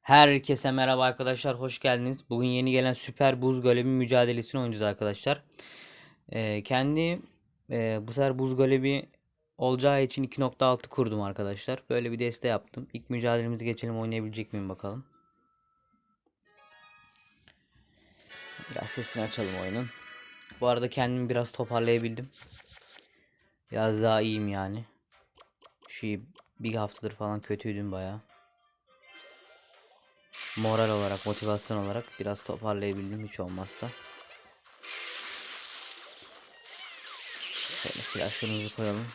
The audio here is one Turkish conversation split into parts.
Herkese merhaba arkadaşlar, hoş geldiniz. Bugün yeni gelen Süper Buz Golemi mücadelesini oynayacağız arkadaşlar. Ee, kendi e, bu sefer Buz Golemi olacağı için 2.6 kurdum arkadaşlar. Böyle bir deste yaptım. İlk mücadelemizi geçelim, oynayabilecek miyim bakalım. Biraz sesini açalım oyunun. Bu arada kendimi biraz toparlayabildim. Biraz daha iyiyim yani. Şu bir haftadır falan kötüydüm bayağı moral olarak, motivasyon olarak biraz toparlayabildim hiç olmazsa. Şöyle silahlarımızı koyalım.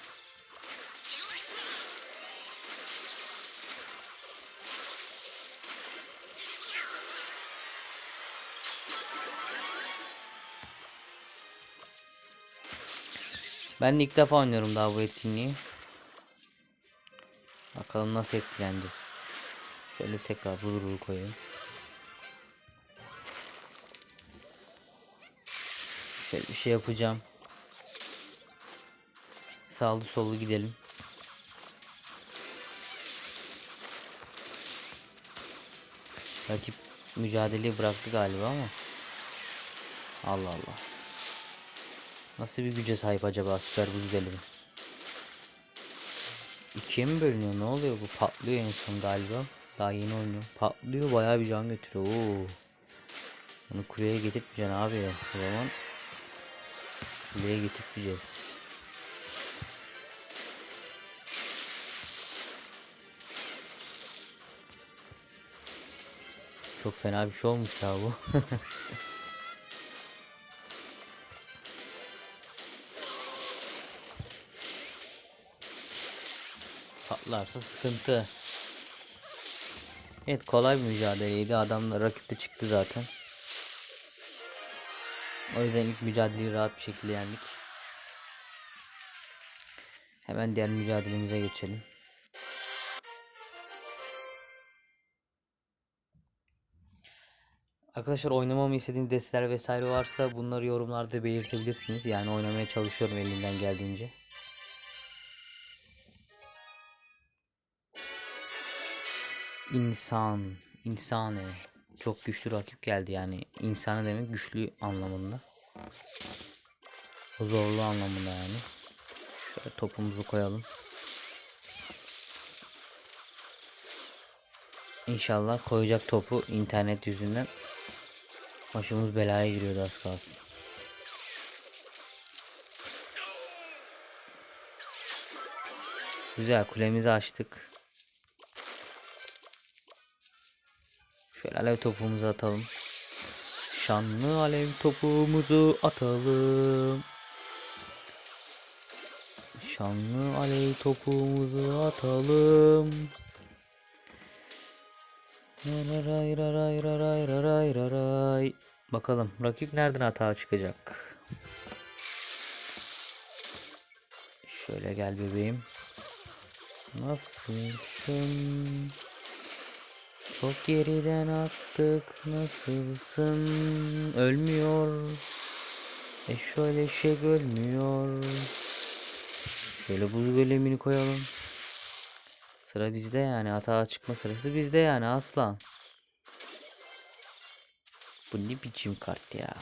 Ben de ilk defa oynuyorum daha bu etkinliği. Bakalım nasıl etkileneceğiz. Şöyle tekrar huzuru koyayım. Şöyle bir şey yapacağım. Sağlı sollu gidelim. Rakip mücadeleyi bıraktı galiba ama. Allah Allah. Nasıl bir güce sahip acaba Süper Buz Golemi? İkiye mi bölünüyor? Ne oluyor bu? Patlıyor en son galiba. Daha yeni oynuyor. Patlıyor bayağı bir can götürüyor. Oo. Bunu kuleye getirtmeyeceksin abi. O zaman kuleye getirtmeyeceğiz. Çok fena bir şey olmuş ya bu. Patlarsa sıkıntı. Evet kolay bir mücadeleydi. Adamla rakip de çıktı zaten. O yüzden ilk mücadeleyi rahat bir şekilde yendik. Hemen diğer mücadelemize geçelim. Arkadaşlar oynamamı istediğiniz desteler vesaire varsa bunları yorumlarda belirtebilirsiniz. Yani oynamaya çalışıyorum elimden geldiğince. İnsan, insane. Çok güçlü rakip geldi yani. İnsanı demek güçlü anlamında. Zorlu anlamında yani. Şöyle topumuzu koyalım. İnşallah koyacak topu internet yüzünden başımız belaya giriyordu az kalsın. Güzel kulemizi açtık. Şöyle alev topumuzu atalım. Şanlı alev topumuzu atalım. Şanlı alev topumuzu atalım. Raray raray raray raray raray. Bakalım rakip nereden hata çıkacak? Şöyle gel bebeğim. Nasılsın? Çok geriden attık nasılsın? Ölmüyor. E şöyle şey ölmüyor. Şöyle buz golemini koyalım. Sıra bizde yani hata çıkma sırası bizde yani aslan. Bu ne biçim kart ya?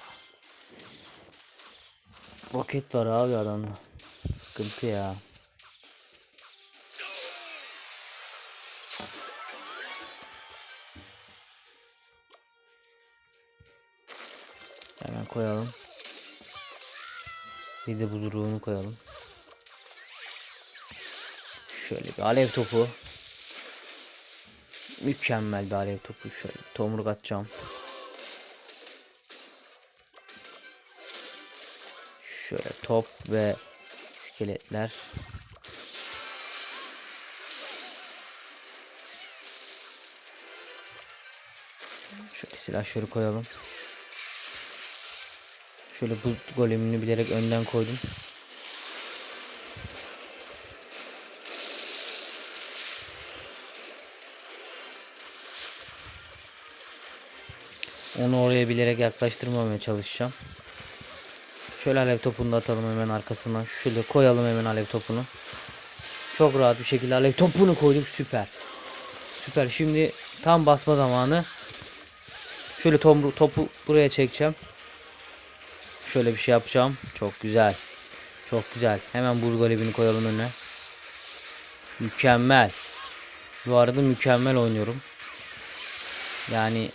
Roket var abi adamda. Sıkıntı ya Hemen koyalım. Biz de buzurluğunu koyalım. Şöyle bir alev topu. Mükemmel bir alev topu. Şöyle tomruk atacağım. Şöyle top ve iskeletler. Şöyle silahları koyalım. Şöyle buz golemini bilerek önden koydum. Onu oraya bilerek yaklaştırmamaya çalışacağım. Şöyle alev topunu da atalım hemen arkasına. Şöyle koyalım hemen alev topunu. Çok rahat bir şekilde alev topunu koyduk. Süper. Süper. Şimdi Tam basma zamanı. Şöyle topu, topu buraya çekeceğim. Şöyle bir şey yapacağım. Çok güzel. Çok güzel. Hemen buz golebini koyalım önüne. Mükemmel. Bu arada mükemmel oynuyorum. Yani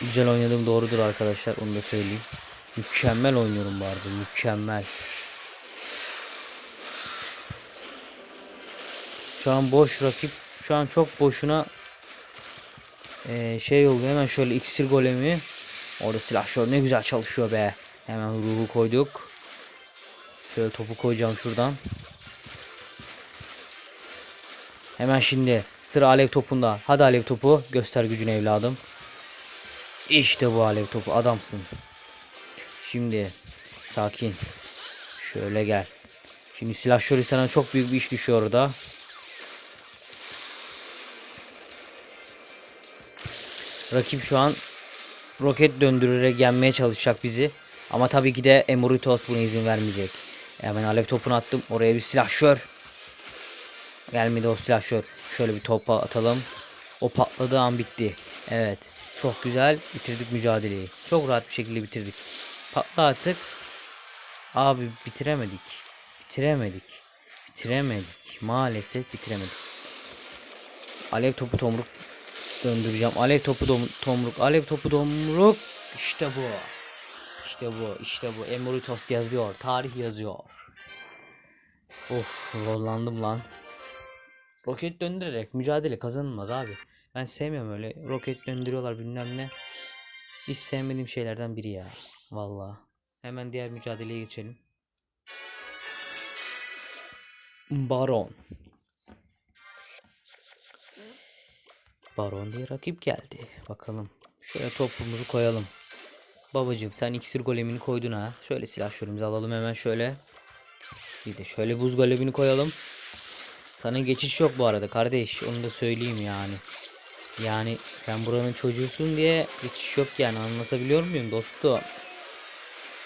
güzel oynadığım doğrudur arkadaşlar. Onu da söyleyeyim. Mükemmel oynuyorum bu arada. Mükemmel. Şu an boş rakip. Şu an çok boşuna eee, şey oldu. Hemen şöyle iksir golemi. Orada silahşör ne güzel çalışıyor be. Hemen ruhu koyduk. Şöyle topu koyacağım şuradan. Hemen şimdi sıra alev topunda. Hadi alev topu göster gücünü evladım. İşte bu alev topu adamsın. Şimdi sakin. Şöyle gel. Şimdi silahşörü sana çok büyük bir iş düşüyor orada. Rakip şu an roket döndürerek yenmeye çalışacak bizi. Ama tabii ki de Emoritos buna izin vermeyecek. Hemen alev topunu attım. Oraya bir silahşör. Gelmedi o silahşör. Şöyle bir topa atalım. O patladığı an bitti. Evet. Çok güzel bitirdik mücadeleyi. Çok rahat bir şekilde bitirdik. Patla artık. Abi bitiremedik. Bitiremedik. Bitiremedik. Maalesef bitiremedik. Alev topu tomruk döndüreceğim. Alev topu dom- tomruk. Alev topu tomruk. İşte bu. İşte bu. İşte bu. Emoritos yazıyor. Tarih yazıyor. Of rollandım lan. Roket döndürerek mücadele kazanılmaz abi. Ben sevmiyorum öyle. Roket döndürüyorlar bilmem ne. Hiç sevmediğim şeylerden biri ya. Vallahi. Hemen diğer mücadeleye geçelim. Baron. Baron diye rakip geldi. Bakalım. Şöyle topumuzu koyalım. Babacım sen iksir golemini koydun ha. Şöyle silahşörümüzü alalım hemen şöyle. Bir de şöyle buz golemini koyalım. Sana geçiş yok bu arada kardeş. Onu da söyleyeyim yani. Yani sen buranın çocuğusun diye geçiş yok yani anlatabiliyor muyum dostum?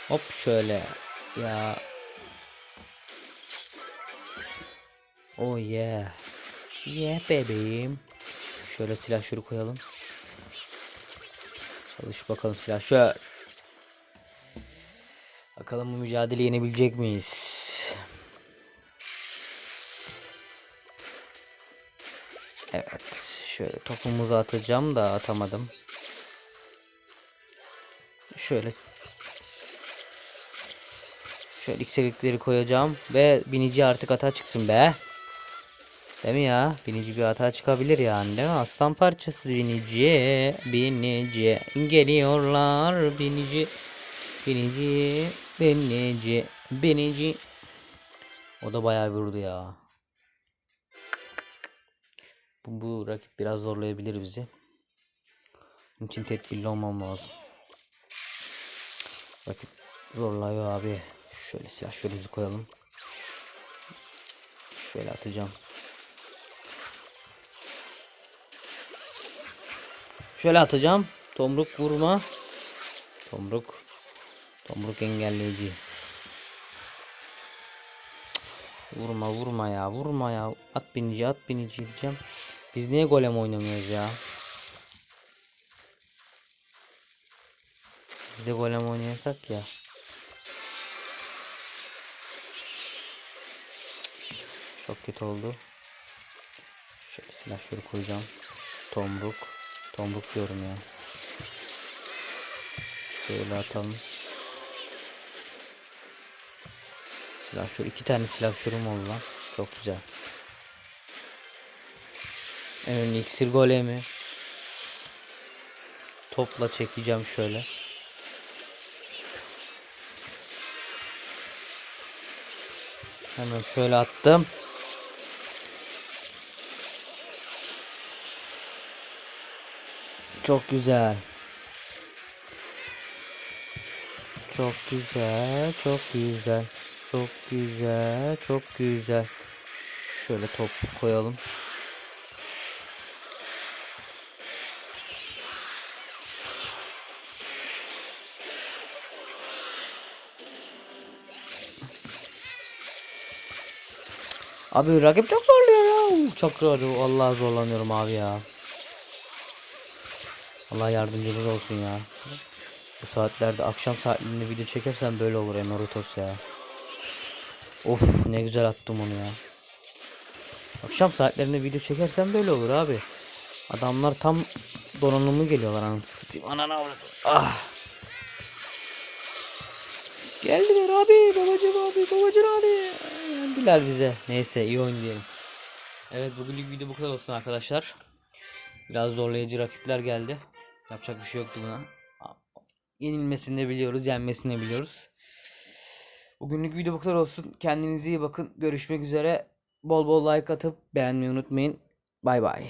Hop şöyle. Ya. Oh yeah. Yeah bebeğim. Şöyle silahşörü koyalım. Çalış bakalım silahşör. Bakalım bu mücadele yenebilecek miyiz? Evet. Şöyle topumuzu atacağım da atamadım. Şöyle Şöyle yükseklikleri koyacağım ve binici artık hata çıksın be. Değil mi ya? Binici bir hata çıkabilir yani değil mi? Aslan parçası binici, binici geliyorlar binici, binici, binici, binici. O da bayağı vurdu ya. Bu, bu rakip biraz zorlayabilir bizi. Bunun için tedbirli olmam lazım. Rakip zorluyor abi. Şöyle silah şöyle koyalım. Şöyle atacağım. Şöyle atacağım. Tomruk vurma. Tomruk. Tomruk engelleyici. Vurma vurma ya vurma ya. At binici at binici diyeceğim. Biz niye golem oynamıyoruz ya? Biz de golem oynayasak ya. Çok kötü oldu. Şöyle silah şöyle koyacağım. Tomruk. Tomruk diyorum ya. Şöyle atalım. Silah şu iki tane silah şurum oldu lan. Çok güzel. Ön iksir golemi. Topla çekeceğim şöyle. Hemen şöyle attım. Çok güzel. Çok güzel, çok güzel. Çok güzel, çok güzel. Şöyle top koyalım. Abi rakip çok zorluyor ya. Çok zor. Vallahi zorlanıyorum abi ya. Allah yardımcımız olsun ya. Bu saatlerde akşam saatlerinde video çekersen böyle olur Emeritos ya. Of ne güzel attım onu ya. Akşam saatlerinde video çekersen böyle olur abi. Adamlar tam donanımlı geliyorlar anasını satayım. Ananı avradı. Ah. Geldiler abi babacım abi babacım abi. Geldiler bize. Neyse iyi oyun diyelim. Evet bugünlük video bu kadar olsun arkadaşlar. Biraz zorlayıcı rakipler geldi. Yapacak bir şey yoktu buna. Yenilmesini de biliyoruz, yenmesini de biliyoruz. Bugünlük video bu kadar olsun. Kendinize iyi bakın. Görüşmek üzere. Bol bol like atıp beğenmeyi unutmayın. Bay bay.